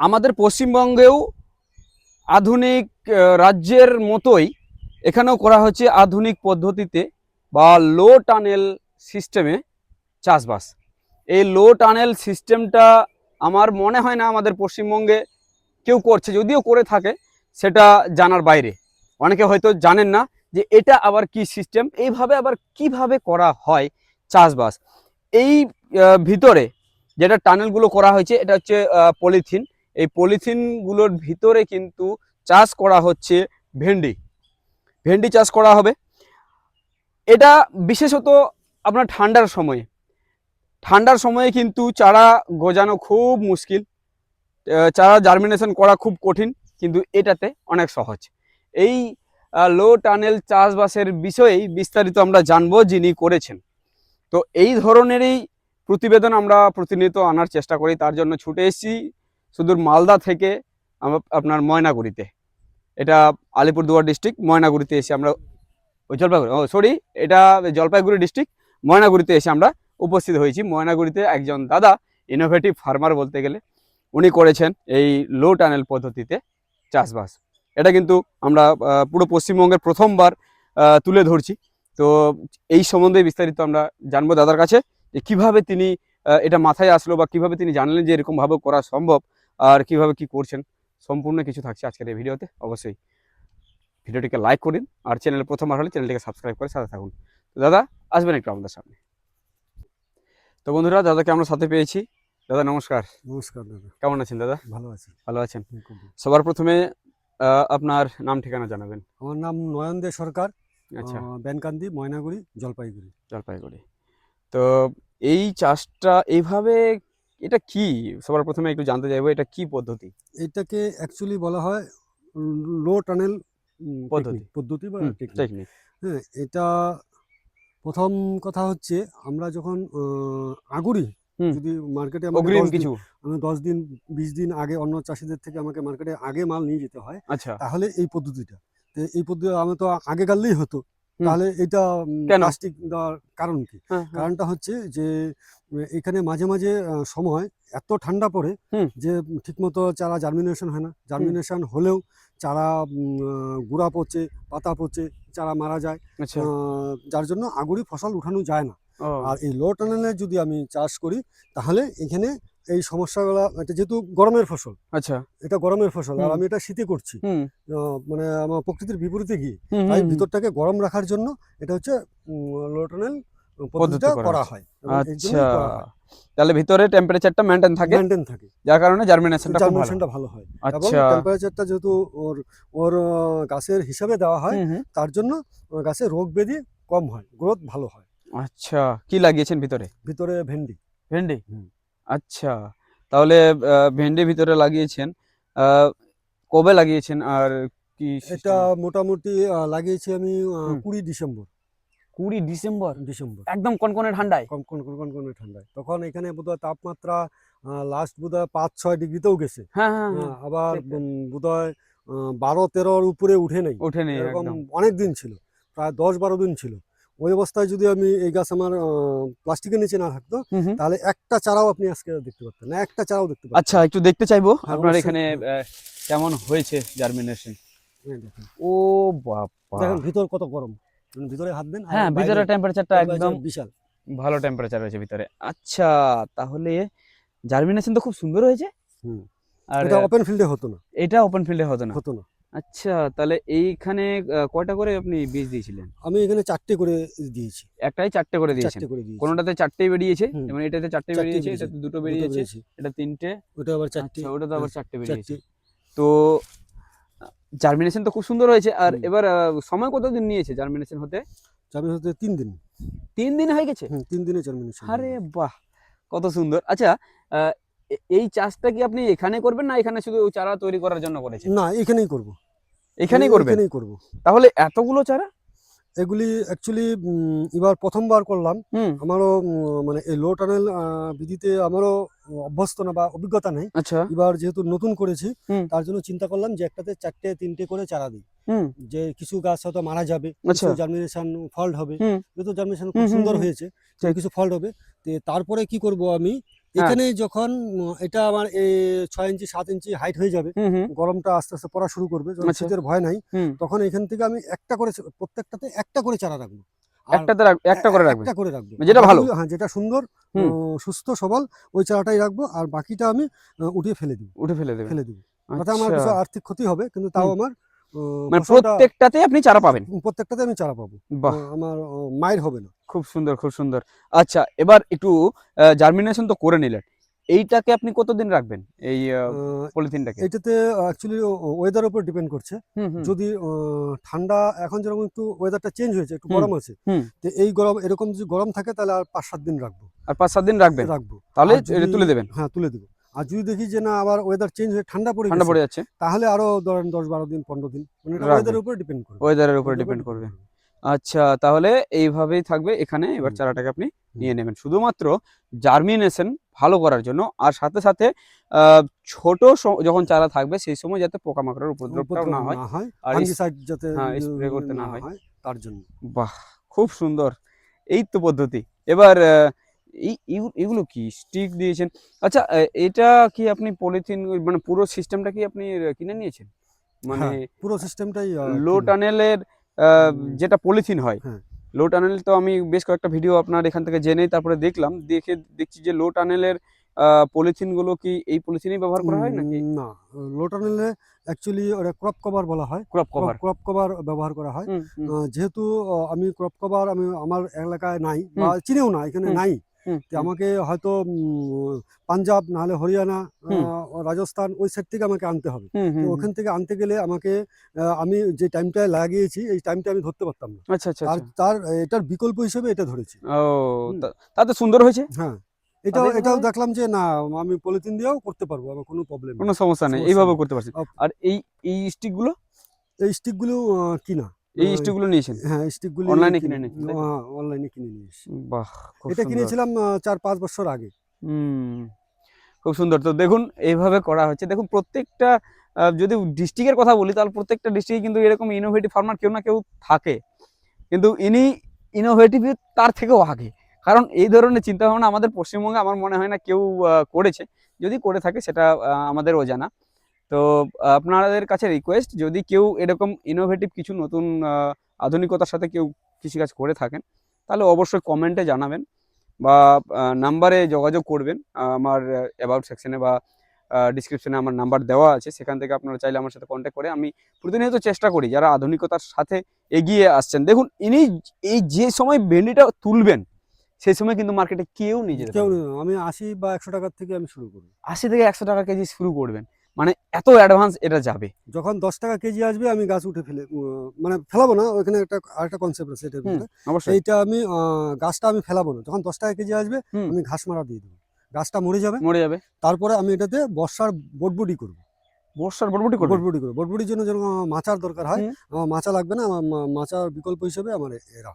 আমাদের পশ্চিমবঙ্গেও আধুনিক রাজ্যের মতোই এখানেও করা হচ্ছে আধুনিক পদ্ধতিতে বা লো টানেল সিস্টেমে চাষবাস। এই লো টানেল সিস্টেমটা আমার মনে হয় না আমাদের পশ্চিমবঙ্গে কেউ করছে, যদিও করে থাকে, সেটা জানার বাইরে। অনেকে হয়তো জানেন না যে এটা আবার কি সিস্টেম এইভাবে আবার কীভাবে করা হয় চাষবাস। এই ভিতরে যেটা টানেলগুলো করা হয়েছে, এটা হচ্ছে পলিথিন এই পলিথিনগুলোর ভিতরে কিন্তু চাষ করা হচ্ছে ভেন্ডি। ভেন্ডি চাষ করা হবে। এটা বিশেষত আপনার ঠান্ডার সময়ে। ঠান্ডার সময়ে কিন্তু চারা গজানো খুব মুশকিল। চারা জার্মিনেশন করা খুব কঠিন, কিন্তু এটাতে অনেক সহজ। এই লো টানেল চাষবাসের বিষয়েই বিস্তারিত আমরা জানব যিনি করেছেন। তো এই ধরনেরই প্রতিবেদন আমরা প্রতিনিয়ত আনার চেষ্টা করি, তার জন্য ছুটে এসেছি। সুদূর মালদা থেকে আপনার ময়নাগুড়িতে। এটা আলিপুরদুয়ার ডিস্ট্রিক্ট, ময়নাগুড়িতে এসে আমরা ওই জলপাইগুড়ি, ও সরি, এটা জলপাইগুড়ি ডিস্ট্রিক্ট, ময়নাগুড়িতে এসে আমরা উপস্থিত হয়েছি। ময়নাগুড়িতে একজন দাদা ইনোভেটিভ ফার্মার বলতে গেলে, উনি করেছেন এই লো টানেল পদ্ধতিতে চাষবাস। এটা কিন্তু আমরা পুরো পশ্চিমবঙ্গের প্রথমবার তুলে ধরছি। তো এই সম্বন্ধে বিস্তারিত আমরা জানব দাদার কাছে, যে কীভাবে তিনি এটা মাথায় আসলো বা কীভাবে তিনি জানলেন যে এরকমভাবে করা সম্ভব। আর কীভাবে কি করছেন সম্পূর্ণ কিছু থাকছে আজকের এই ভিডিওতে অবশ্যই ভিডিওটিকে লাইক করুন আর চ্যানেলে প্রথমবার হলে চ্যানেলটিকে সাবস্ক্রাইব করে সাথে থাকুন। তো দাদা আসবেন একটু আমাদের সামনে। তো বন্ধুরা দাদাকে আমরা সাথে পেয়েছি। দাদা নমস্কার। নমস্কার দাদা। কেমন আছেন দাদা? ভালো আছি। ভালো আছেন। সবার প্রথমে আপনার নাম ঠিকানা জানাবেন। আমার নাম নয়ন দে সরকার। আচ্ছা। ব্যানকান্দি ময়নাগুড়ি জলপাইগুড়ি। জলপাইগুড়ি। তো এই চাষটা এইভাবে এটা কি? সবার প্রথমে একটু জানতে চাইব এটা কি পদ্ধতি? এটাকে অ্যাকচুয়ালি বলা হয় লো টানেল পদ্ধতি। পদ্ধতি বা টেকনিক হ্যাঁ এটা প্রথম কথা হচ্ছে আমরা যখন আগুরি যদি মার্কেটে অগ্রিম কিছু। আমি দশ দিন বিশ দিন আগে অন্য চাষিদের থেকে আমাকে মার্কেটে আগে মাল নিয়ে যেতে হয় আচ্ছা। তাহলে এই পদ্ধতিটা। এই পদ্ধতি আমি তো আগে গাললেই হতো। তাহলে এটা প্লাস্টিক দেওয়ার কারণ কি? হ্যাঁ, হ্যাঁ। কারণটা হচ্ছে যে এখানে মাঝে মাঝে সময় এত ঠান্ডা পড়ে। যে ঠিকমতো চারা জার্মিনেশন হয় না। জার্মিনেশন হলেও চারা গুড়া পচে পাতা পচে চারা মারা যায়। আচ্ছা। যার জন্য আগুরি ফসল উঠানো যায় না। আর এই লো টানেলে যদি আমি চাষ করি তাহলে এখানে এই সমস্যাগুলো এটা যেহেতু গরমের ফসল আচ্ছা। এটা গরমের ফসল আর আমি এটা শীতে করছি। মানে আমার প্রকৃতির বিপরীতে গিয়ে তাই ভিতরটাকে গরম রাখার জন্য এটা হচ্ছে লো টানেল পদ্ধতি পদ্ধতিটা করা করা হয়। আচ্ছা। তাহলে ভিতরে টেম্পারেচারটা মেনটেন থাকে? মেনটেন থাকে। যার কারণে জার্মিনেশনটা খুব ভালো। জার্মিনেশনটা ভালো হয়। এবং আচ্ছা। টেম্পারেচারটা যেহেতু ওর ওর গাছের হিসাবে দেওয়া হয়। তার জন্য গাছের রোগ ব্যাধি কম হয় গ্রোথ ভালো হয়। আচ্ছা। কি লাগিয়েছেন ভিতরে? ভিতরে ভেন্ডি। ভেন্ডি? হুম। আচ্ছা তাহলে ভেন্ডি ভিতরে লাগিয়েছেন কবে লাগিয়েছেন আর কি এটা মোটামুটি লাগিয়েছি আমি। কুড়ি ডিসেম্বর। কুড়ি ডিসেম্বর? ডিসেম্বর। একদম কনকনে ঠান্ডায়? কম কোন কোন কোন কোন ঠান্ডায়। তখন এখানে বোধহয় তাপমাত্রা লাস্ট বোধহয় পাঁচ ছয় ডিগ্রিতেও গেছে। হ্যাঁ হ্যাঁ হ্যাঁ। আবার। বোধহয় বারো তেরোর উপরে উঠে নেই। ওঠেনি এরকম একদম। অনেক দিন ছিল। প্রায় দশ বারো দিন ছিল। ওই অবস্থায় যদি আমি এই গাছ আমার প্লাস্টিকের নিচে না থাকতো। তাহলে একটা চারাও আপনি আজকে দেখতে পারতেন না একটা চারাও দেখতে পারতেন আচ্ছা একটু দেখতে চাইব হ্যাঁ, আপনার এখানে কেমন হয়েছে জার্মিনেশন ও বাবা দেখেন ভিতর কত গরম। ভিতরে হাত দেন হ্যাঁ ভিতরে টেম্পারেচারটা একদম বিশাল। ভালো টেম্পারেচার হয়েছে ভিতরে। আচ্ছা তাহলে জার্মিনেশন তো খুব সুন্দর হয়েছে। হুম। আর এটা ওপেন ফিল্ডে হতো না। এটা ওপেন ফিল্ডে হতো না। হতো না। আচ্ছা তাহলে এইখানে কয়টা করে আপনি বীজ দিয়েছিলেন? আমি এখানে চারটে করে দিয়েছি। একটাই চারটে করে দিয়েছেন? চারটে দিয়েছি। কোনোটাতে চারটেই বেরিয়েছে। যেমন এটাতে চারটে চারটে বেরিয়েছে। এটাতে দুটো বেরিয়েছে। এটা তিনটে। ওটা আবার চারটে আচ্ছা ওটা তো আবার চারটে বেরিয়েছে। তো জার্মিনেশন তো খুব সুন্দর হয়েছে আর এবার সময় কতদিন নিয়েছে জার্মিনেশন হতে? চারমিন হতে তিন দিন। তিন দিন হয়ে গেছে? তিন দিনে চারমিনেশন আরে বাহ কত সুন্দর। আচ্ছা আহ, এই চাষটা কি আপনি এখানে করবেন না এখানে শুধু চারা তৈরি করার জন্য করেছেন? না এখানেই করব। এখানেই করবেন? এখানেই করব। তাহলে এতগুলো চারা? এগুলি অ্যাকচুয়ালি এবার প্রথমবার করলাম। আমারও মানে এই লো টানেল বিধিতে আমারও অভ্যস্ত না বা অভিজ্ঞতা নেই। আচ্ছা। এবার যেহেতু নতুন করেছি তার জন্য চিন্তা করলাম যে একটাতে চারটে তিনটে করে চারা দিই। যে কিছু গাছ হয়তো মারা যাবে আচ্ছা। কিছু জার্মিনেশন ফল্ট হবে। যেহেতু জার্মিনেশন খুব সুন্দর হয়েছে কিছু ফল্ট হবে। তারপরে কি করব আমি? এখানে যখন এটা আমার ছয় ইঞ্চি সাত ইঞ্চি হাইট হয়ে যাবে গরমটা আস্তে আস্তে পড়া শুরু করবে যখন আচ্ছা। শীতের ভয় নাই তখন এখান থেকে আমি একটা করে প্রত্যেকটাতে একটা করে চারা রাখব। একটাতে একটা করে রাখব? যেটা ভালো। হ্যাঁ যেটা সুন্দর সুস্থ সবল ওই চারাটাই রাখব আর বাকিটা আমি উঠিয়ে ফেলে দিব। উঠে ফেলে দেবেন ফেলে দিব। তাতে আমার কিছু আচ্ছা আর্থিক ক্ষতি হবে কিন্তু তাও আমার মানে প্রত্যেকটাতে আপনি চারা পাবেন। প্রত্যেকটাতে আমি চারা পাবো। আমার মায়ের হবে না। খুব সুন্দর খুব সুন্দর। আচ্ছা এবার একটু জার্মিনেশন তো করে নিলেন। এইটাকে আপনি কতদিন রাখবেন? এই পলিথিনটাকে? এটাতে অ্যাকচুয়ালি ওয়েদার উপর ডিপেন্ড করছে। যদি ঠান্ডা এখন যেরকম একটু ওয়েদারটা চেঞ্জ হয়েছে একটু গরম আছে তো এই গরম এরকম যদি গরম থাকে তাহলে আর পাঁচ সাত দিন রাখব। আর পাঁচ সাত দিন রাখবেন? রাখব। তাহলে তুলে দেবেন? হ্যাঁ তুলে দেবো। আর যদি দেখি যে না আবার ওয়েদার চেঞ্জ হয়ে ঠান্ডা পড়ে ঠান্ডা পড়ে যাচ্ছে। তাহলে আরও ধরেন দশ বারো দিন পনেরো দিন মানে ওয়েদারের উপর ডিপেন্ড করবে। ওয়েদারের উপরে ডিপেন্ড করবে। আচ্ছা তাহলে এইভাবেই থাকবে। এখানে এবার চারাটাকে আপনি নিয়ে নেবেন। শুধুমাত্র জার্মিনেশন ভালো করার জন্য আর সাথে সাথে ছোট যখন চারা থাকবে সেই সময় যাতে পোকামাকড়ের উপদ্রবটাও উপদ্রব না হয় আর যাতে হ্যাঁ, ইউ- spray করতে না হয়। তার জন্য। বাহ খুব সুন্দর। এই তো পদ্ধতি। এবার এই এগুলো কি? স্টিক দিয়েছেন। আচ্ছা এটা কি আপনি পলিথিন মানে পুরো সিস্টেমটা কি আপনি কিনে নিয়েছেন? মানে হ্যাঁ, পুরো সিস্টেমটাই লো টানেলের। যেটা পলিথিন হয়। হ্যাঁ। লো টানেল তো আমি বেশ কয়েকটা ভিডিও আপনার এখান থেকে জেনে তারপরে দেখলাম। দেখে দেখছি যে লো টানেলের পলিথিনগুলো কি এই পলিথিনই ব্যবহার করা হয় নাকি? না। লোটানেলে অ্যাকচুয়ালি ওটা ক্রপ কভার বলা হয়। ক্রপ কভার ক্রপ কভার ব্যবহার করা হয়। যেহেতু আমি ক্রপ কভার আমি আমার এলাকায় নাই বা চিনেও না এখানে নাই। আমাকে হয়তো পাঞ্জাব নাহলে হরিয়ানা রাজস্থান ওই সাইড থেকে আমাকে আনতে হবে। তো ওখান থেকে আনতে গেলে আমাকে আমি যে টাইমটা লাগিয়েছি এই টাইমটা আমি ধরতে পারতাম না। আচ্ছা আচ্ছা তার আচ্ছা। তার এটার বিকল্প হিসেবে এটা ধরেছি। ও তা- তাতে সুন্দর হয়েছে? হ্যাঁ। এটাও এটাও দেখলাম যে না আমি পলিথিন দিয়েও করতে পারব আমার কোনো প্রবলেম কোনো সমস্যা নেই এইভাবে করতে পারছেন আপ- আর এই এই স্টিকগুলো? এই স্টিকগুলো কিনা? এই আহ, স্টিকগুলো নিয়েছেন? হ্যাঁ স্টিকগুলো এ কিনে নিয়েছেন, তো? অনলাইনে কিনে নিয়ে এসেছি। বাহ এটা কিনেছিলাম চার পাঁচ বছর আগে। হুম খুব সুন্দর। তো দেখুন এইভাবে করা হচ্ছে। দেখুন প্রত্যেকটা যদি ডিস্ট্রিক্টের কথা বলি তাহলে প্রত্যেকটা ডিস্ট্রিক্টে কিন্তু এরকম ইনোভেটিভ ফার্মার কেউ না কেউ থাকে। কিন্তু ইনি ইনোভেটিভ তার থেকেও আগে। কারণ এই ধরনের চিন্তা ভাবনা আমাদের পশ্চিমবঙ্গে আমার মনে হয় না কেউ করেছে। যদি করে থাকে সেটা আমাদের অজানা। তো আপনাদের কাছে রিকোয়েস্ট যদি কেউ এরকম ইনোভেটিভ কিছু নতুন আধুনিকতার সাথে কেউ কৃষিকাজ করে থাকেন তাহলে অবশ্যই কমেন্টে জানাবেন বা নাম্বারে যোগাযোগ করবেন। আমার অ্যাবাউট সেকশনে বা ডিসক্রিপশনে আমার নাম্বার দেওয়া আছে। সেখান থেকে আপনারা চাইলে আমার সাথে কন্ট্যাক্ট করে আমি প্রতিনিয়ত চেষ্টা করি যারা আধুনিকতার সাথে এগিয়ে আসছেন। দেখুন ইনি এই যে সময় ভেন্ডিটা তুলবেন সেই সময় কিন্তু মার্কেটে কেউ নিয়ে যেতে কেউ আমি আশি বা একশো টাকার থেকে আমি শুরু করি। আশি থেকে একশো টাকা কেজি শুরু করবেন। মানে এত অ্যাডভান্স এটা যাবে। যখন দশ টাকা কেজি আসবে আমি গাছ উঠে ফেলে মানে ফেলাবো না ওইখানে একটা আরেকটা কনসেপ্ট আছে ভিতরে। অবশ্যই। এইটা আমি গাছটা আমি ফেলাবো না। যখন দশ টাকা কেজি আসবে আমি ঘাস মারা দিয়ে দেবো। গাছটা মরে যাবে। মরে যাবে। তারপরে আমি এটাতে বর্ষার বটবুটি করব। বর্ষার বরবটি করবে? বটবুটি করব। বটবুটির জন্য আমার মাচার দরকার হয় আমার মাচা লাগবে না আমার মাচার বিকল্প হিসেবে আমার এরা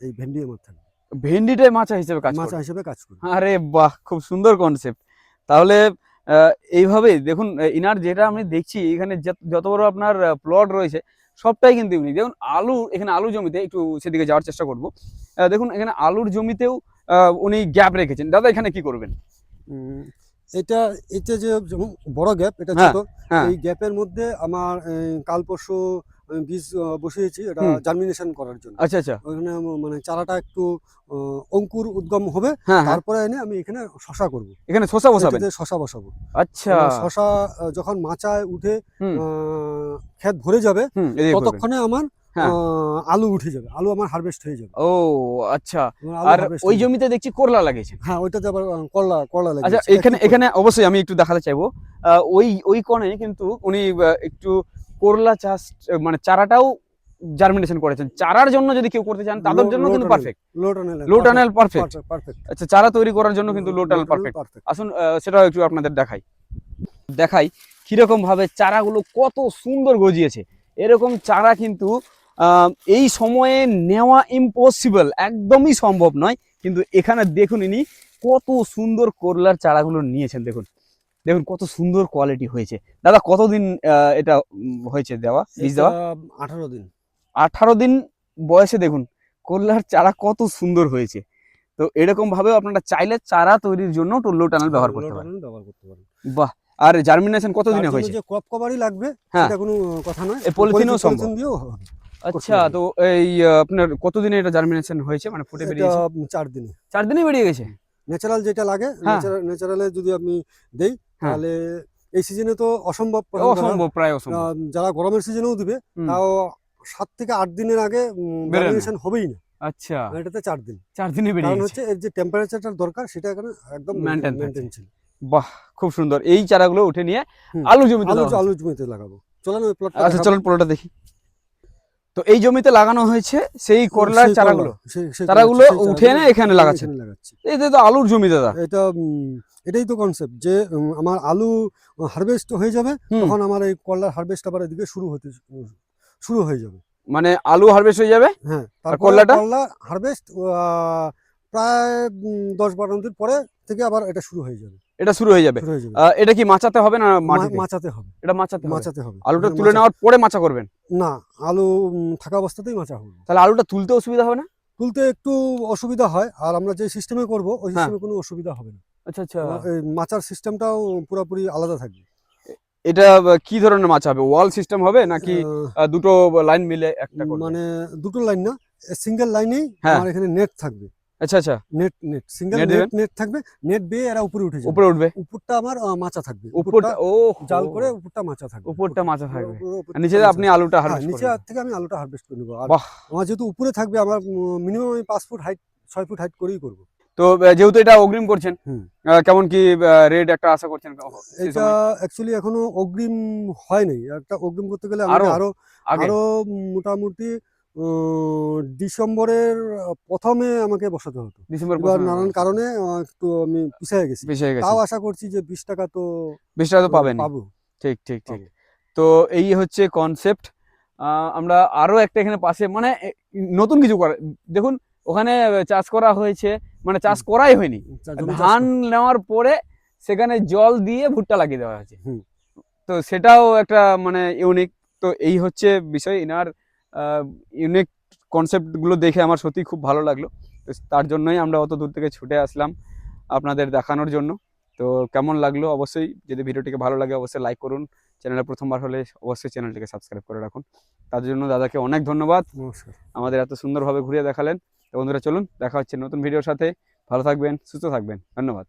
এই ভেন্ডি আমার থাকবে। ভেন্ডিটাই মাচা হিসেবে কাজ মাচা হিসেবে কাজ করবে। আরে বাহ খুব সুন্দর কনসেপ্ট তাহলে এইভাবে দেখুন ইনার যেটা আমি দেখছি এখানে যত- বড় আপনার প্লট রয়েছে সবটাই কিন্তু ইউনিক দেখুন আলু এখানে আলু জমিতে একটু সেদিকে যাওয়ার চেষ্টা করব। দেখুন এখানে আলুর জমিতেও আহ, উনি গ্যাপ রেখেছেন। দাদা এখানে কি করবেন? এটা এটা যে বড় গ্যাপ এটা হ্যাঁ, ছোট হ্যাঁ। এই গ্যাপের মধ্যে আমার কাল পরশু বীজ বসিয়েছি এটা জার্মিনেশন করার জন্য। আচ্ছা আচ্ছা। ওখানে মানে চারাটা একটু অঙ্কুর উদ্গম হবে হ্যাঁ হ্যাঁ। তারপরে এনে আমি এখানে শশা করব। এখানে বসাবেন? এটাতে শশা বসাবো। আচ্ছা। শশা যখন মাচায় উঠে ক্ষেত ভরে যাবে। ততক্ষণে আমার হ্যাঁ। আলু উঠে যাবে। আলু আমার হারভেস্ট হয়ে যাবে। ও আচ্ছা। আর ওই জমিতে দেখছি করলা লাগিয়েছেন হ্যাঁ ওইটাতে আবার করলা করলা লাগে আচ্ছা এখানে এখানে অবশ্যই আমি একটু দেখাতে চাইব। ওই ওই কোণে কিন্তু উনি একটু করলা চাষ মানে চারাটাও জার্মিনেশন করেছেন। চারার জন্য যদি কেউ করতে চান তাদের জন্য কিন্তু perfect low tunnel perfect perfect আচ্ছা চারা তৈরি করার জন্য কিন্তু লো টানেল পারফেক্ট আসুন সেটাও একটু আপনাদের দেখাই। দেখাই কীরকম ভাবে চারাগুলো কত সুন্দর গজিয়েছে। এরকম চারা কিন্তু আহ, এই সময়ে নেওয়া ইম্পসিবল একদমই সম্ভব নয়। কিন্তু এখানে দেখুন ইনি কত সুন্দর করলার চারাগুলো নিয়েছেন দেখুন। দেখুন কত সুন্দর কোয়ালিটি হয়েছে। দাদা কতদিন এটা হয়েছে দেওয়া বীজ দেওয়া? আঠারো দিন। আঠারো দিন বয়সে দেখুন করলার চারা কত সুন্দর হয়েছে। তো এরকম ভাবে আপনারা চাইলে চারা তৈরির জন্য লো টানেল ব্যবহার করতে পারেন। ব্যবহার করতে পারেন। বাহ! আর জার্মিনেশন কতদিনে হয়েছে? যে ক্রপ কভারই লাগবে হ্যাঁ। সেটা কোনো কথা নয়। পলিথিনেও পলিথিন- সম্ভব। আচ্ছা তো এই আপনার কতদিনে এটা জার্মিনেশন হয়েছে? মানে ফুটে এটা বেরিয়েছে? চার দিনে। চার দিনে বেরিয়ে গেছে? ন্যাচারাল যেটা লাগে। ন্যাচারালে যদি আপনি দেই হ্যাঁ। তাহলে এই সিজনে তো অসম্ভব অসম্ভব প্রায় অসম্ভব। যারা গরমের সিজনেও দিবে তাও সাত থেকে আট দিনের আগে বেরোয় হবেই না। আচ্ছা। এটাতে চার দিন। চার দিনে বেরিয়ে কারণ হচ্ছে এর যে টেম্পারেচারটা দরকার সেটা এখানে একদম মেনটেন ছিল। বাহ খুব সুন্দর। এই চারাগুলো উঠে নিয়ে আলু জমিতে আলু জমিতে লাগাবো। চলেন আচ্ছা চলুন পুরোটা দেখি। তো এই জমিতে লাগানো হয়েছে সেই করলার চারাগুলো। চারাগুলো উঠে এনে এখানে লাগাচ্ছে। এটা এই তো আলুর জমি দাদা। এটা এটাই তো কনসেপ্ট যে আমার আলু হারভেস্ট হয়ে যাবে তখন আমার এই করলার হারভেস্ট আবার এদিকে শুরু হতে শুরু হয়ে যাবে। মানে আলু হারভেস্ট হয়ে যাবে? হ্যাঁ করলাটা? করলা হারভেস্ট প্রায় দশ বারো দিন পরে থেকে আবার এটা শুরু হয়ে যাবে। এটা শুরু হয়ে যাবে? হয়ে এটা কি মাচাতে হবে না মাচাতে হবে। এটা মাচাতে মাচাতে হবে। আলুটা তুলে নেওয়ার পরে মাচা করবেন? না আলু থাকা অবস্থাতেই মাচা হবে। তাহলে আলুটা তুলতে অসুবিধা হবে না? তুলতে একটু অসুবিধা হয় আর আমরা যে সিস্টেমে করব ওই হ্যাঁ। সিস্টেমে কোনো অসুবিধা হবে না। আচ্ছা আচ্ছা। মাচার সিস্টেমটাও পুরোপুরি আলাদা থাকবে। এটা কি ধরনের মাছ হবে? ওয়াল সিস্টেম হবে নাকি দুটো লাইন মিলে একটা মানে দুটো লাইন না সিঙ্গেল লাইনেই হ্যাঁ। আমার এখানে নেট থাকবে। আচ্ছা আচ্ছা। Net net single net net থাকবে। নেট বেয়ে এরা উপরে উঠে যাবে। উপরে উঠবে? উপরটা আমার মাচা থাকবে। উপরটা ও জাল করে উপরটা মাচা থাকবে। উপরটা মাচা থাকবে। আর নিচে আপনি আলুটা হ্যাঁ, হারভেস্ট নিচে থেকে আমি আলুটা হারভেস্ট করে নেব। আর আমার যেহেতু উপরে থাকবে আমার মিনিমাম আমি পাঁচ ফুট হাইট ছয় ফুট হাইট করেই করব। তো যেহেতু এটা অগ্রিম করছেন কেমন কি রেট একটা আশা করছেন? এটা? অ্যাকচুয়ালি এখনও অগ্রিম হয়নি একটা অগ্রিম করতে গেলে আরও? আরও আরও মোটামুটি ডিসেম্বরের প্রথমে আমাকে বসাতে হতো। ডিসেম্বর নানান কারণে একটু আমি পিছিয়ে গেছি। হয়ে গেছে। তাও আশা করছি যে বিশ টাকা তো বেশি টাকা তো পাবেন পাবো। ঠিক ঠিক ঠিক। তো এই হচ্ছে কনসেপ্ট আমরা আরও একটা এখানে পাশে মানে নতুন কিছু করা দেখুন ওখানে চাষ করা হয়েছে মানে চাষ করাই হয়নি। ধান নেওয়ার পরে সেখানে জল দিয়ে ভুট্টা লাগিয়ে দেওয়া হয়েছে। তো সেটাও একটা মানে ইউনিক তো এই হচ্ছে বিষয় ইনার ইউনিক কনসেপ্টগুলো দেখে আমার সত্যি খুব ভালো লাগল। তো তার জন্যই আমরা অত দূর থেকে ছুটে আসলাম আপনাদের দেখানোর জন্য। তো কেমন লাগল? অবশ্যই যদি ভিডিওটিকে ভালো লাগে অবশ্যই লাইক করুন। চ্যানেলে প্রথমবার হলে অবশ্যই চ্যানেলটিকে সাবস্ক্রাইব করে রাখুন। তার জন্য দাদাকে অনেক ধন্যবাদ। নমস্কার। আমাদের এত সুন্দরভাবে ঘুরিয়ে দেখালেন। তো বন্ধুরা চলুন দেখা হচ্ছে নতুন ভিডিওর সাথে। ভালো থাকবেন সুস্থ থাকবেন। ধন্যবাদ।